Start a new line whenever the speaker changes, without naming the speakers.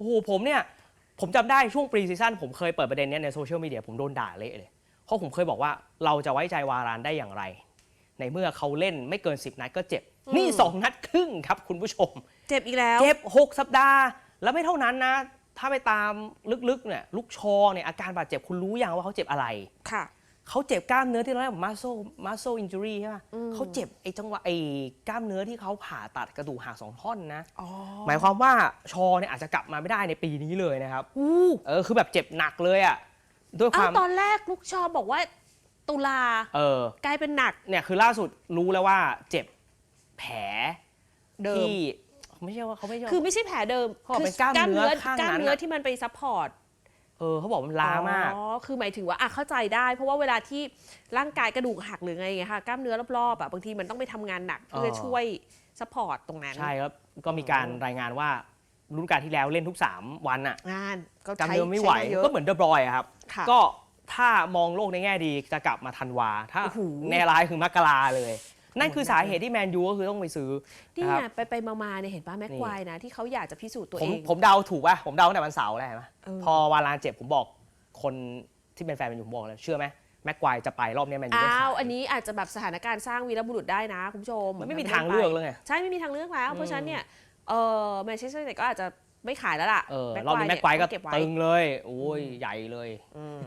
โอ้โหผมเนี่ย ผมจำได้ช่วงปรีซีซั่นผมเคยเปิดประเด็นเนี้ยในโซเชียลมีเดียผมโดนด่าเละเลย เพราะผมเคยบอกว่าเราจะไว้ใจวารานได้อย่างไร ในเมื่อเขาเล่นไม่เกิน 10 นัดก็เจ็บ นี่ 2 นัดครึ่งครับคุณผู้ชม
เจ็บอีกแล้ว
เจ็บ 6 สัปดาห์ แล้วไม่เท่านั้นนะ ถ้าไปตามลึกๆเนี่ยลูกชอเนี่ยอาการบาดเจ็บคุณรู้ยังว่าเขาเจ็บอะไร
ค่ะ
เขาเจ็บกล้ามเนื้อที่เราเรียกว่า muscle muscle injury ใช่ไหม
อืม
เขาเจ็บไอ้จังหวะไอ้กล้ามเนื้อที่เขาผ่าตัดกระดูกหักสองท่อนนะ
อ๋อ
หมายความว่าชอเนี่ยอาจจะกลับมาไม่ได้ในปีนี้เลยนะครับ
อู้
เออคือแบบเจ็บหนักเลยอะด้วยคาม
อ้าววตอนแรกลูกชอบบอกว่า ตุลา
เออก
ลายเป็นหนัก
เนี่ยคือล่าสุดรู้แล้วว่าเจ็บแผล
เดิม
ที่ไม่ใช่ว่าเขาไม่ใช่
คือไม่ใช่แผลเดิม
เขาบอกเป็นกล้ามเนื้อข้างนั้น
กล้ามเนื้อ
น่ะ
ที่มันไปซัพพอร์ต
เออเขาบอกมันล้ามาก
อ๋อ คือหมายถึงว่าอะเข้าใจได้ เพราะว่าเวลาที่ร่างกายกระดูกหักหรือไงอย่างเงี้ยค่ะ กล้ามเนื้อรอบๆอะบางทีมันต้องไปทำงานหนักเพื่อ
เออ
ช่วยซัพพอร์ตตรงนั้น
ใช่ครับก็มีการรายงานว่ารุ่นการที่แล้วเล่นทุก 3 วันอะ
งานก็
กล้าม
ใช้
เนื้อไม่ไหว
ใช้งานเยอะ
ก็เหมือนเดอะบรอยอะครับ
ค่ะ
ก็ถ้ามองโลกในแง่ดีจะกลับมาทันวา ถ้า
โอ้โห
แน่ร้ายคือมกราเลย นั่นคือสาเหตุที่แมนยูก็คือต้องไปซื้อ
นี่
นะครับ
ไงไปไปๆมาๆเนี่ยเห็นป่ะแม็ก
นี่
ควายนะ ที่เขาอยากจะพิสูจน์ตัว
ผม
เอง
ผมเดาถูกป่ะผมเดาตั้งแต่วันเสาร์แล้วเห็นไหม
เออ
พอวาลานเจ็บผมบอกคนที่เป็นแฟนแมนยูผมบอกเลยเชื่อไหมแม็กควายจะไปรอบนี้แมนยูไม่
อ้า
ขา
วยอันนี้อาจจะแบบสถานการณ์สร้างวีรบุรุษได้นะคุณผู้ชม
มันไม่มีทางเลือกเลยไง
ใช่ไม่มีทางเลือกแล้วเพราะฉะนั้นเนี่ยเออแมนเชสเตอร์ยูไนเต็ดก็อาจจะไม่ขายแล้วล่ะ
เออรอบนี้แม็กควายก็
เก็บไว้
ตึงเลยโอ้ยใหญ่เลย
อืม